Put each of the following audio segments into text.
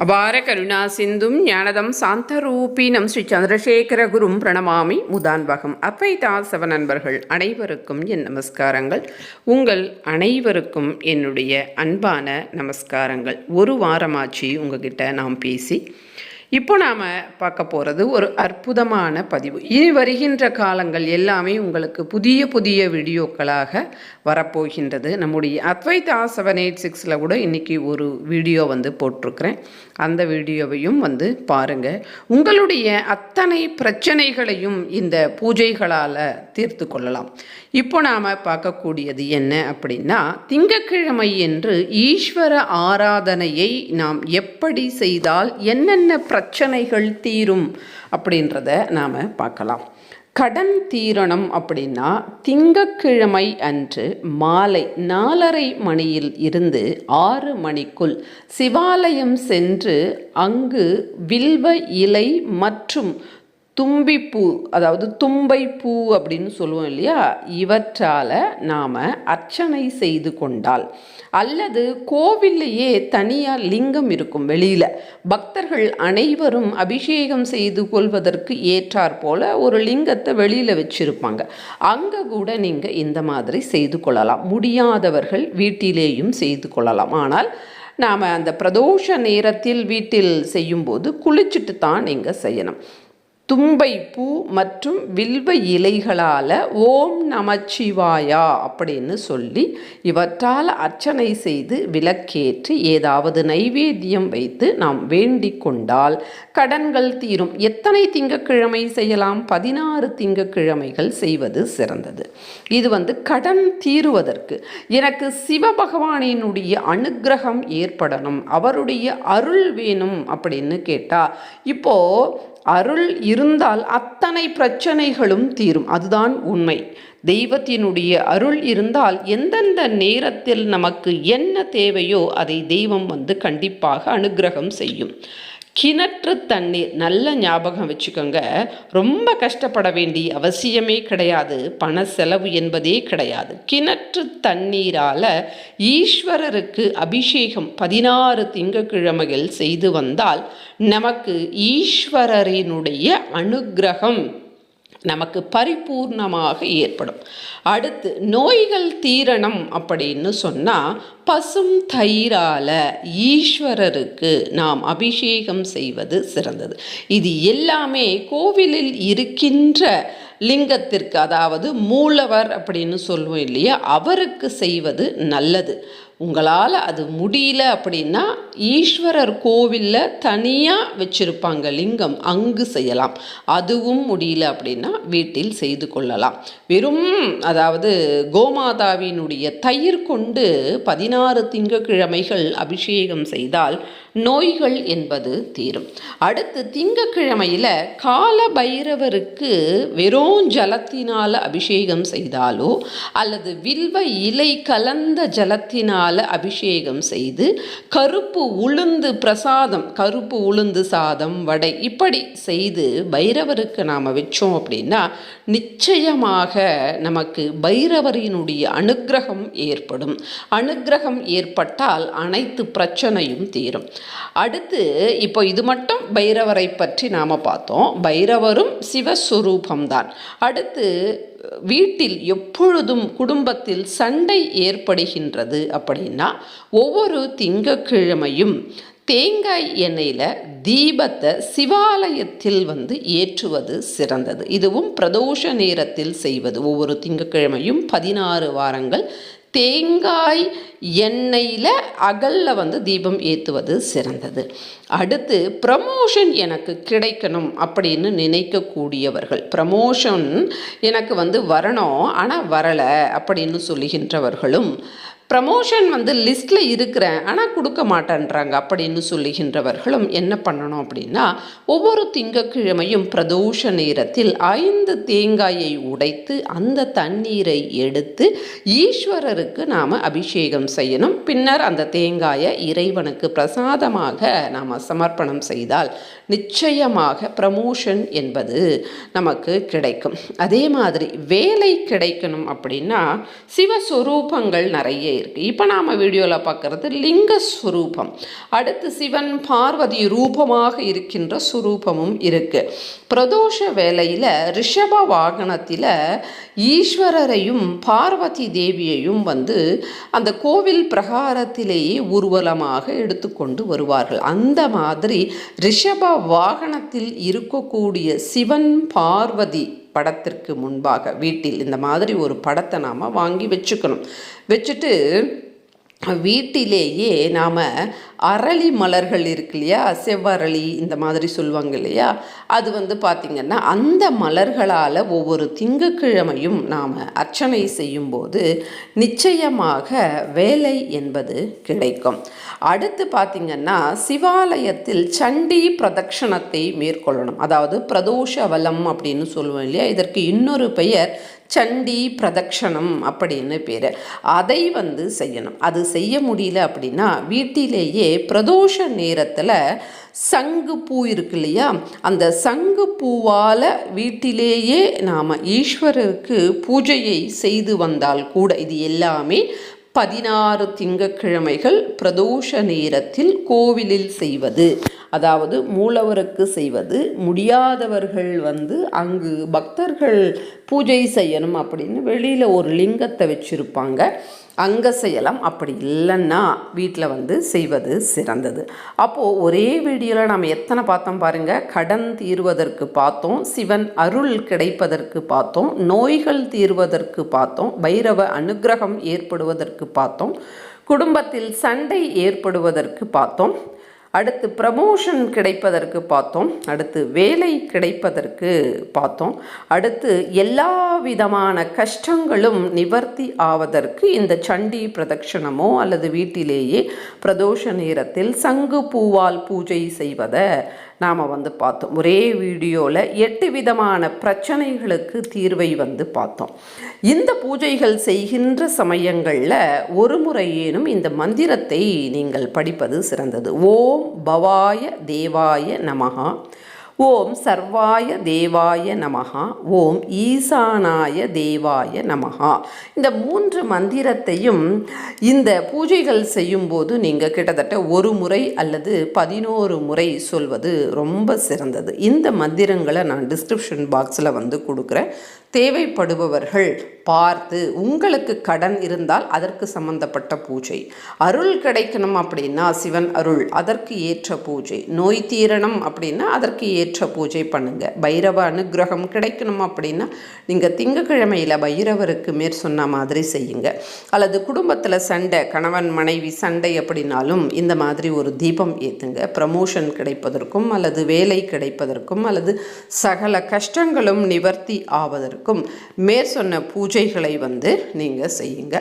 அபார கருணா சிந்தும் ஞானதம் சாந்தரூபீனம் ஸ்ரீ சந்திரசேகர குரும் பிரணமாமி முதான்வகம். அத்வைதாசவ நண்பர்கள் அனைவருக்கும் என் நமஸ்காரங்கள். உங்கள் அனைவருக்கும் என்னுடைய அன்பான நமஸ்காரங்கள். ஒரு வாரமாச்சு உங்ககிட்ட நாம் பேசி இப்போ நாம் பார்க்க போகிறது ஒரு அற்புதமான பதிவு. இனி வருகின்ற காலங்கள் எல்லாமே உங்களுக்கு புதிய புதிய வீடியோக்களாக வரப்போகின்றது. நம்முடைய அத்வைத் செவன் எயிட் சிக்ஸில் கூட இன்றைக்கி ஒரு வீடியோ வந்து போட்டிருக்கிறேன். அந்த வீடியோவையும் வந்து பாருங்கள் உங்களுடைய அத்தனை பிரச்சனைகளையும் இந்த பூஜைகளால் தீர்த்து கொள்ளலாம். இப்போ நாம் பார்க்கக்கூடியது என்ன அப்படின்னா திங்கக்கிழமை என்று ஈஸ்வர ஆராதனையை நாம் எப்படி செய்தால் என்னென்ன பிரச்சனைகள் தீரும் அப்படின்றத நாம் பார்க்கலாம். கடன் தீரணம் அப்படின்னா திங்கக்கிழமை அன்று மாலை நாலரை மணியில் இருந்து ஆறு மணிக்குள் சிவாலயம் சென்று அங்கு வில்வ இலை மற்றும் தும்பிப்பூ அதாவது தும்பை பூ அப்படின்னு சொல்லுவோம் இல்லையா? இவற்றால் நாம் அர்ச்சனை செய்து கொண்டால். அல்லது கோவில்லையே தனியாக லிங்கம் இருக்கும் வெளியில். பக்தர்கள் அனைவரும் அபிஷேகம் செய்து கொள்வதற்கு ஏற்றார் போல ஒரு லிங்கத்தை வெளியில் வச்சுருப்பாங்க. அங்கே கூட நீங்கள் இந்த மாதிரி செய்து கொள்ளலாம். முடியாதவர்கள் வீட்டிலேயும் செய்து கொள்ளலாம். ஆனால் நாம் அந்த பிரதோஷ நேரத்தில் வீட்டில் செய்யும்போது குளிச்சுட்டு தான் நீங்கள் செய்யணும். தும்பை பூ மற்றும் வில்வ இலைகளால் ஓம் நமச்சிவாயா அப்படின்னு சொல்லி இவற்றால் அர்ச்சனை செய்து விளக்கேற்றி ஏதாவது நைவேத்தியம் வைத்து நாம் வேண்டிக் கொண்டால் கடன்கள் தீரும். எத்தனை திங்கக்கிழமை செய்யலாம்? பதினாறு திங்கக்கிழமைகள் செய்வது சிறந்தது. இது வந்து கடன் தீருவதற்கு. எனக்கு சிவபகவானினுடைய அனுக்கிரகம் ஏற்படணும். அவருடைய அருள் வேணும் அப்படின்னு கேட்டால் இப்போது அருள் இருந்தால் அத்தனை பிரச்சனைகளும் தீரும். அதுதான் உண்மை. தெய்வத்தினுடைய அருள் இருந்தால் எந்தெந்த நேரத்தில் நமக்கு என்ன தேவையோ அதை தெய்வம் வந்து கண்டிப்பாக அனுகிரகம் செய்யும். கிணற்று தண்ணீர் நல்ல ஞாபகம் வச்சுக்கோங்க. ரொம்ப கஷ்டப்பட வேண்டிய அவசியமே கிடையாது. பண செலவு என்பதே கிடையாது. கிணற்று தண்ணீரால் ஈஸ்வரருக்கு அபிஷேகம் பதினாறு திங்கக்கிழமையில் செய்து வந்தால் நமக்கு ஈஸ்வரரினுடைய அனுகிரகம். நமக்கு பரிபூர்ணமாக ஏற்படும். அடுத்து நோய்கள் தீரணம் அப்படின்னு சொன்னால் பசும் தயிரால ஈஸ்வரருக்கு நாம் அபிஷேகம் செய்வது சிறந்தது. இது எல்லாமே கோவிலில் இருக்கின்ற லிங்கத்திற்கு அதாவது மூலவர் அப்படின்னு சொல்லுவோம் இல்லையா அவருக்கு செய்வது நல்லது. உங்களால் அது முடியல அப்படின்னா ஈஸ்வரர் கோவிலில் தனியாக வச்சுருப்பாங்க லிங்கம் அங்கு செய்யலாம். அதுவும் முடியல அப்படின்னா வீட்டில் செய்து கொள்ளலாம். வெறும் அதாவது கோமாதாவினுடைய தயிர் கொண்டு பதினாறு திங்கக்கிழமைகள் அபிஷேகம் செய்தால் நோய்கள் என்பது தீரும். அடுத்து திங்கக்கிழமையில் கால பைரவருக்கு வெறும் ஜலத்தினால் அபிஷேகம் செய்தாலோ அல்லது வில்வ இலை கலந்த ஜலத்தினால் அபிஷேகம் செய்து கருப்பு உளுந்து பிரசாதம் கருப்பு உளுந்து சாதம் வடை இப்படி செய்து பைரவருக்கு நாம் வச்சோம் அப்படின்னா நிச்சயமாக நமக்கு பைரவரினுடைய அனுக்கிரகம் ஏற்படும். அனுக்கிரகம் ஏற்பட்டால் அனைத்து பிரச்சனையும் தீரும். அடுத்து இப்போ இது மட்டும் பைரவரை பற்றி நாம் பார்த்தோம். பைரவரும் சிவஸ்வரூபம்தான். அடுத்து வீட்டில் எப்பொழுதும் குடும்பத்தில் சண்டை ஏற்படுகின்றது அப்படின்னா ஒவ்வொரு திங்கக்கிழமையும் தேங்காய் எண்ணெயில் தீபத்தை சிவாலயத்தில் வந்து ஏற்றுவது சிறந்தது. இதுவும் பிரதோஷ நேரத்தில் செய்வது. ஒவ்வொரு திங்கக்கிழமையும் பதினாறு வாரங்கள் தேங்காய் எண்ணெயில் அகலில் வந்து தீபம் ஏற்றுவது சிறந்தது. அடுத்து ப்ரமோஷன் எனக்கு கிடைக்கணும் அப்படின்னு நினைக்கக்கூடியவர்கள். ப்ரமோஷன் எனக்கு வந்து வரணும் ஆனால் வரலை அப்படின்னு சொல்லுகின்றவர்களும் ப்ரமோஷன் வந்து லிஸ்ட்டில் இருக்கிறேன் ஆனால் கொடுக்க மாட்டேன்றாங்க. அப்படின்னு சொல்லுகின்றவர்களும் என்ன பண்ணணும் அப்படின்னா ஒவ்வொரு திங்கக்கிழமையும் பிரதோஷ நேரத்தில் ஐந்து தேங்காயை உடைத்து அந்த தண்ணீரை எடுத்து ஈஸ்வரருக்கு நாம் அபிஷேகம் செய்யணும். பின்னர் அந்த தேங்காயை இறைவனுக்கு பிரசாதமாக நாம் சமர்ப்பணம் செய்தால் நிச்சயமாக ப்ரமோஷன் என்பது நமக்கு கிடைக்கும். அதே மாதிரி வேலை கிடைக்கணும் அப்படின்னா சிவஸ்வரூபங்கள் நிறைய இருக்குது இப்போ நாம் வீடியோவில் பார்க்குறது லிங்க ஸ்வரூபம் அடுத்து சிவன் பார்வதி ரூபமாக இருக்கின்ற சுரூபமும் இருக்குது பிரதோஷ வேலையில் ரிஷப வாகனத்தில் ஈஸ்வரரையும் பார்வதி தேவியையும் வந்து அந்த கோவில் பிரகாரத்திலேயே ஊர்வலமாக எடுத்துக்கொண்டு வருவார்கள். அந்த மாதிரி ரிஷப வாகனத்தில் இருக்கக்கூடிய சிவன் பார்வதி படத்திற்கு முன்பாக வீட்டில் இந்த மாதிரி ஒரு படத்தை நாம் வாங்கி வச்சுக்கணும். வச்சுட்டு வீட்டிலேயே நாம் அரளி மலர்கள் இருக்கு இல்லையா? செவ்வரளி இந்த மாதிரி சொல்லுவாங்க இல்லையா? அது வந்து பார்த்திங்கன்னா அந்த மலர்களால் ஒவ்வொரு திங்கக்கிழமையும் நாம் அர்ச்சனை செய்யும்போது நிச்சயமாக வேலை என்பது கிடைக்கும். அடுத்து பார்த்திங்கன்னா சிவாலயத்தில் சண்டி பிரதட்சணத்தை மேற்கொள்ளணும். அதாவது பிரதோஷ வலம் அப்படின்னு சொல்லுவோம் இல்லையா? இதற்கு இன்னொரு பெயர் சண்டி பிரதக்ஷணம் அப்படின்னு பேர். அதை வந்து செய்யணும். அது செய்ய முடியல அப்படின்னா வீட்டிலேயே பிரதோஷ நேரத்தில் சங்கு பூ இருக்கு இல்லையா? அந்த சங்கு பூவால் வீட்டிலேயே நாம் ஈஸ்வரருக்கு பூஜையை செய்து வந்தால் கூட இது எல்லாமே பதினாறு திங்கக்கிழமைகள் பிரதோஷ நேரத்தில் கோவிலில் செய்வது. அதாவது மூலவருக்கு செய்வது முடியாதவர்கள் வந்து அங்கு பக்தர்கள் பூஜை செய்யணும் அப்படின்னு வெளியில் ஒரு லிங்கத்தை வச்சுருப்பாங்க. அங்கே செய்யலாம். அப்படி இல்லைன்னா வீட்டில் வந்து செய்வது சிறந்தது. அப்போது ஒரே வீடியோவில் நாம் எத்தனை பார்த்தோம் பாருங்கள் கடன் தீர்வதற்கு பார்த்தோம். சிவன் அருள் கிடைப்பதற்கு பார்த்தோம். நோய்கள் தீர்வதற்கு பார்த்தோம். பைரவ அனுகிரகம் ஏற்படுவதற்கு பார்த்தோம். குடும்பத்தில் சண்டை ஏற்படுவதற்கு பார்த்தோம். அடுத்து ப்ரமோஷன் கிடைப்பதற்கு பார்த்தோம். அடுத்து வேலை கிடைப்பதற்கு பார்த்தோம். அடுத்து எல்லா விதமான கஷ்டங்களும் நிவர்த்தி ஆவதற்கு இந்த சண்டி பிரதட்சணமோ அல்லது வீட்டிலேயே பிரதோஷ நேரத்தில் சங்கு பூவால் பூஜை செய்வதை நாம் வந்து பார்த்தோம். ஒரே வீடியோவில் எட்டு விதமான பிரச்சனைகளுக்கு தீர்வை வந்து பார்த்தோம். இந்த பூஜைகள் செய்கின்ற சமயங்களில் ஒரு முறையேனும் இந்த மந்திரத்தை நீங்கள் படிப்பது சிறந்தது. ஓம் பவாய தேவாய நமகா ஓம் சர்வாய தேவாய நமகா ஓம் ஈசானாய தேவாய நமகா இந்த மூன்று மந்திரத்தையும் இந்த பூஜைகள் செய்யும்போது நீங்கள் கிட்டத்தட்ட ஒரு முறை அல்லது பதினோரு முறை சொல்வது ரொம்ப சிறந்தது. இந்த மந்திரங்களை நான் டிஸ்கிரிப்ஷன் பாக்ஸில் வந்து கொடுக்குறேன். தேவைப்படுபவர்கள் பார்த்து உங்களுக்கு கடன் இருந்தால் அதற்கு சம்பந்தப்பட்ட பூஜை. அருள் கிடைக்கணும் அப்படின்னா சிவன் அருள் அதற்கு ஏற்ற பூஜை. நோய் தீரணும் அப்படின்னா அதற்கு ஏற்ற ஏற்ற பூஜை பண்ணுங்க. பைரவ அனுகிரகம் கிடைக்கணும் அப்படின்னா நீங்கள் திங்கக்கிழமையில் பைரவருக்கு மேற் சொன்ன மாதிரி செய்யுங்க. அல்லது குடும்பத்தில் சண்டை கணவன் மனைவி சண்டை அப்படின்னாலும் இந்த மாதிரி ஒரு தீபம் ஏற்றுங்க ப்ரமோஷன் கிடைப்பதற்கும் அல்லது வேலை கிடைப்பதற்கும் அல்லது சகல கஷ்டங்களும் நிவர்த்தி ஆவதற்கும் மேற் சொன்ன பூஜைகளை வந்து நீங்கள் செய்யுங்க.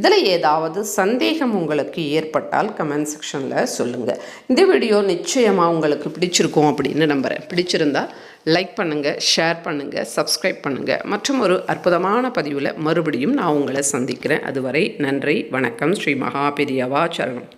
இதில் ஏதாவது சந்தேகம் உங்களுக்கு ஏற்பட்டால் கமெண்ட் செக்ஷனில் சொல்லுங்கள் இந்த வீடியோ நிச்சயமாக உங்களுக்கு பிடிச்சிருக்கும் அப்படின்னு நம்புகிறேன் பிடிச்சிருந்தா லைக் பண்ணுங்கள் ஷேர் பண்ணுங்கள் சப்ஸ்கிரைப் பண்ணுங்கள் மற்றும் ஒரு அற்புதமான பதிவில் மறுபடியும் நான் உங்களை சந்திக்கிறேன். அதுவரை நன்றி வணக்கம். ஸ்ரீ மகாபெரியவா சரணம்.